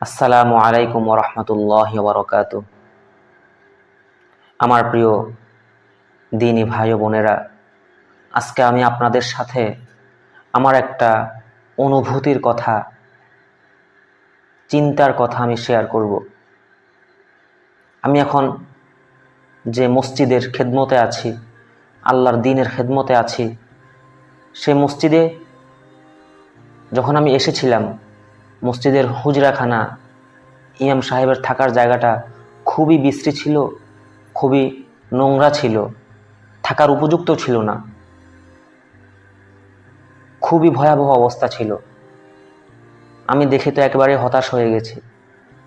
আসসালামু আলাইকুম রহমতুল্লাহ বরকাত আমার প্রিয় দিনী ভাই বোনেরা, আজকে আমি আপনাদের সাথে আমার একটা অনুভূতির কথা, চিন্তার কথা আমি শেয়ার করব। আমি এখন যে মসজিদের খেদমতে আছি, আল্লাহর দিনের খেদমতে আছি, সে মসজিদে যখন আমি এসেছিলাম মসজিদের হুজরাখানা, ইমাম সাহেবের থাকার জায়গাটা খুবই বিশ্রী ছিল, খুবই নোংরা ছিল, থাকার উপযুক্ত ছিল না। খুবই ভয়াবহ অবস্থা ছিল। আমি দেখে তো একেবারে হতাশ হয়ে গেছি।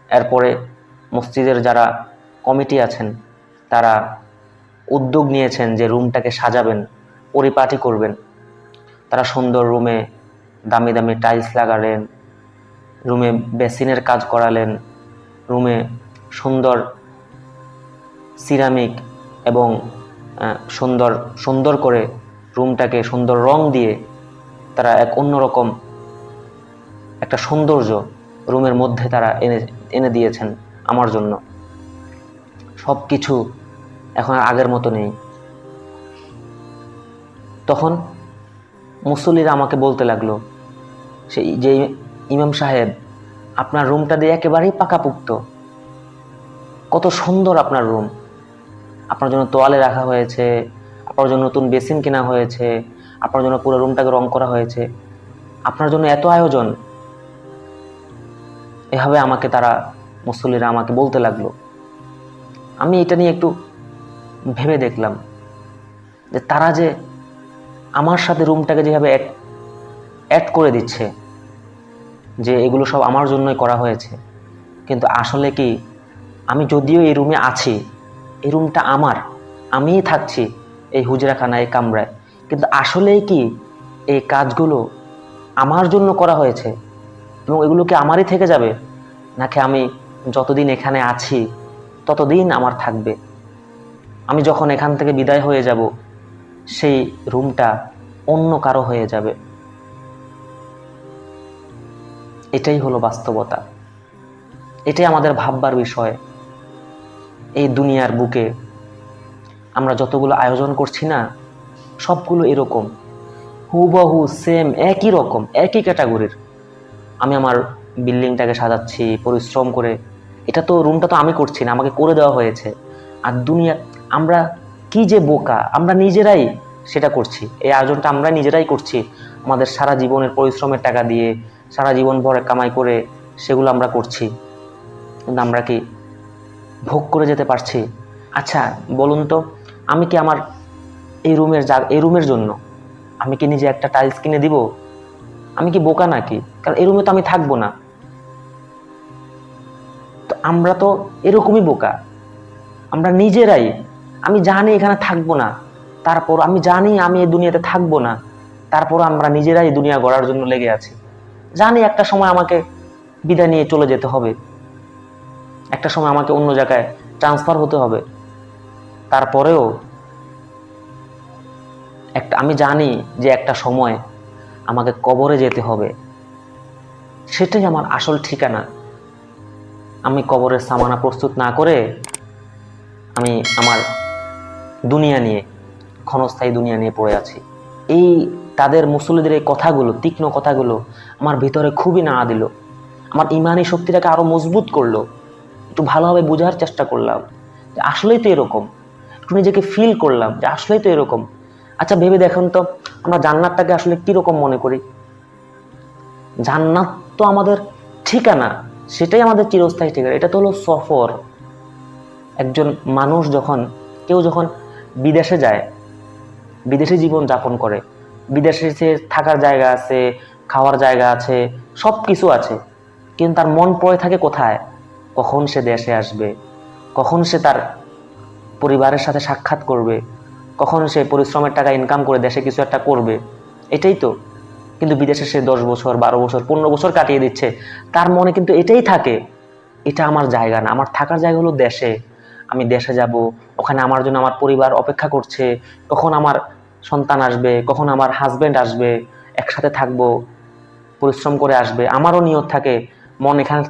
এরপরে মসজিদের যারা কমিটি আছেন, তারা উদ্যোগ নিয়েছেন যে রুমটাকে সাজাবেন, পরিপাটি করবেন। তারা সুন্দর রুমে দামি দামি টাইলস লাগালেন রুমে বেসিনের কাজ করালেন, রুমে সুন্দর সিরামিক এবং সুন্দর সুন্দর করে রুমটাকে সুন্দর রং দিয়ে তারা এক অন্যরকম একটা সৌন্দর্য রুমের মধ্যে তারা এনে এনে দিয়েছেন আমার জন্য। সব কিছু এখন আর আগের মতো নেই। তখন মুসল্লিরা আমাকে বলতে লাগল সেই যে ইমাম সাহেব, আপনার রুমটা দিয়ে একেবারেই পাকাপুক্ত। কত সুন্দর আপনার রুম। আপনার জন্য তোয়ালে রাখা হয়েছে, আপনার জন্য নতুন বেসিন কেনা হয়েছে, আপনার জন্য পুরো রুমটাকে রং করা হয়েছে। আপনার জন্য এত আয়োজন। এভাবে আমাকে তারা মুসল্লিরা আমাকে বলতে লাগল। আমি এটা নিয়ে একটু ভেবে দেখলাম যে তারা যে আমার সাথে রুমটাকে যেভাবে অ্যাড অ্যাড করে দিচ্ছে। যে এগুলো সব আমার জন্যই করা হয়েছে। কিন্তু আসলে কি, আমি যদিও এই রুমে আছি, এই রুমটা আমার, আমিই থাকছি এই হুজরাখানায়, এই কামরায়। কিন্তু আসলেই কি, এই কাজগুলো আমার জন্য করা হয়েছে এবং এগুলো কি আমারই থেকে যাবে? নাকি আমি যতদিন এখানে আছি, ততদিন আমার থাকবে? আমি যখন এখান থেকে বিদায় হয়ে যাব, সেই রুমটা অন্য কারও হয়ে যাবে। এটাই হলো বাস্তবতা। এটাই আমাদের ভাববার বিষয় এই দুনিয়ার বুকে। আমরা যতগুলো আয়োজন করছি না, সবগুলো এরকম। হুবহু সেম একই রকম, একই ক্যাটাগরির আমি আমার বিল্ডিংটাকে সাজাচ্ছি, পরিশ্রম করে। এটা তো রুমটা তো আমি করছি না, আমাকে করে দেওয়া হয়েছে। আর দুনিয়া, আমরা কি যে বোকা, আমরা নিজেরাই সেটা করছি। এই আয়োজনটা আমরা নিজেরাই করছি। আমাদের সারা জীবনের পরিশ্রমের টাকা দিয়ে সারা জীবন ভরে কামাই করে সেগুলো আমরা করছি। কিন্তু আমরা কি ভোগ করে যেতে পারছি? আচ্ছা বলুন তো, আমি কি আমার এই রুমের যা এই রুমের জন্য আমি কি নিজে একটা টাইলস কিনে দিব? আমি কি বোকা নাকি? কারণ এই রুমে তো আমি থাকব না। তো আমরা তো এরকমই বোকা। আমরা নিজেরাই, আমি জানি এখানে থাকব না। তারপর আমি জানি আমি এই দুনিয়াতে থাকব না। তারপর আমরা নিজেরাই দুনিয়া গড়ার জন্য লেগে আছি। জানি একটা সময় আমাকে বিদায় নিয়ে চলে যেতে হবে। একটা সময় আমাকে অন্য জায়গায় ট্রান্সফার হতে হবে। তারপরেও একটা, আমি জানি যে একটা সময় আমাকে কবরে যেতে হবে। সেটাই আমার আসল ঠিকানা। আমি কবরের সামানা প্রস্তুত না করে আমি আমার দুনিয়া নিয়ে, ক্ষণস্থায়ী দুনিয়া নিয়ে পড়ে আছি। এই তাদের মুসল্লিদের এই কথাগুলো, তীক্ষ্ণ কথাগুলো আমার ভিতরে খুবই নাড়া দিল। আমার ইমানি শক্তিটাকে আরও মজবুত করল। একটু ভালোভাবে বোঝার চেষ্টা করলাম যে আসলেই তো এরকম। একটু নিজেকে ফিল করলাম যে আসলেই তো এরকম। আচ্ছা ভেবে দেখুন তো আমরা জান্নাতটাকে আসলে কীরকম মনে করি? জান্নাত তো আমাদের ঠিকানা, সেটাই আমাদের চিরস্থায়ী ঠিকানা। এটা তো হলো সফর। একজন মানুষ যখন, কেউ যখন বিদেশে যায়, বিদেশে জীবন যাপন করে বিদেশে থাকার জায়গা আছে, খাওয়ার জায়গা আছে সব কিছু আছে। কিন্তু তার মন পড়ে থাকে কোথায়? কখন সে দেশে আসবে? কখন সে তার পরিবারের সাথে সাক্ষাৎ করবে? কখন সে পরিশ্রমের টাকা ইনকাম করে দেশে কিছু একটা করবে? এটাই তো। কিন্তু বিদেশে সে দশ বছর, বারো বছর, পনেরো বছর কাটিয়ে দিচ্ছে। তার মনে কিন্তু এটাই থাকে। এটা আমার জায়গা না। আমার থাকার জায়গা হলো দেশে। আমি দেশে যাব। ওখানে আমার জন্য আমার পরিবার অপেক্ষা করছে। কখন আমার সন্তান আসবে, কখন আমার হাজবেন্ড আসবে, একসাথে থাকব, পরিশ্রম করে আসবে, আমারও নিয়ত থাকে, মন এখানে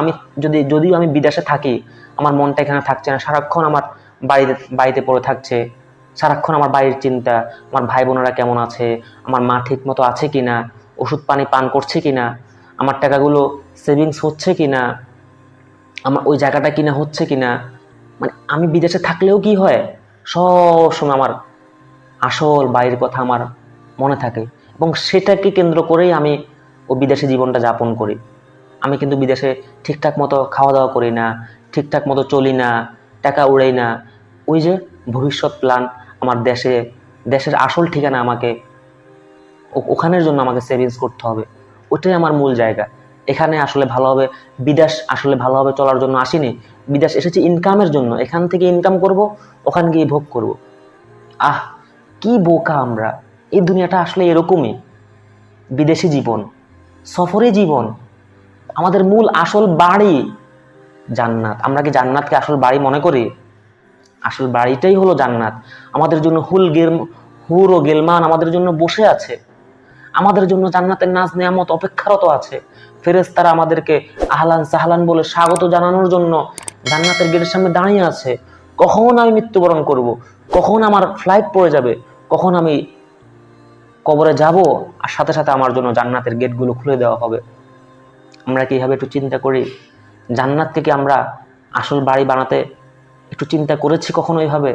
আমি যদি, যদিও আমি বিদেশে থাকি, আমার মনটা এখানে থাকছে না, সারাক্ষণ আমার বাড়িতে বাড়িতে পড়ে থাকছে, সারাক্ষণ আমার বাড়ির চিন্তা, আমার ভাই বোনেরা কেমন আছে, আমার মা ঠিক মতো আছে কিনা, ওষুধ পানি পান করছে কিনা, আমার টাকাগুলো সেভিংস হচ্ছে কিনা, আমার ওই জায়গাটা কিনা হচ্ছে কিনা মানে আমি বিদেশে থাকলেও কি হয়, সব সময় আমার আসল বাড়ির কথা আমার মনে থাকে এবং সেটাকে কেন্দ্র করেই আমি ও বিদেশে জীবনটা যাপন করি। আমি কিন্তু বিদেশে ঠিকঠাক মতো খাওয়া দাওয়া করি না, ঠিকঠাক মতো চলি না, টাকা উড়াই না। ওই যে ভবিষ্যৎ প্ল্যান আমার দেশে, দেশের আসল ঠিকানা আমাকে ওখানের জন্য আমাকে সেভিংস করতে হবে। ওটাই আমার মূল জায়গা। এখানে আসলে ভালোভাবে বিদেশ আসলে ভালোভাবে চলার জন্য আসিনি। বিদেশ এসেছি ইনকামের জন্য। এখান থেকে ইনকাম করব, ওখানে গিয়ে ভোগ করব। আহ কি বোকা আমরা? এই দুনিয়াটা আসলে এরকমই। বিদেশি জীবন, সফরে জীবন, আমাদের মূল আসল বাড়ি জান্নাত। আমরা কি জান্নাতকে আসল বাড়ি মনে করি? আসল বাড়িটাই হলো জান্নাত। আমাদের জন্য হুল গেল, হুর ও গেলমান আমাদের জন্য বসে আছে। আমাদের জন্য জান্নাতের নাজ নেয়ামত অপেক্ষারত আছে। ফেরেশতারা আমাদেরকে আহলান সাহলান বলে স্বাগত জানানোর জন্য জান্নাতের গেটের সামনে দাঁড়িয়ে আছে। কখন আমি মৃত্যুবরণ করব? কখন আমার ফ্লাইট পড়ে যাবে, কখন আমি কবরে যাব, আর সাথে সাথে আমার জন্য জান্নাতের গেটগুলো খুলে দেওয়া হবে। আমরা কি একটু চিন্তা করি? জান্নাত থেকে আমরা আসল বাড়ি বানাতে একটু চিন্তা করেছি কখনো এইভাবে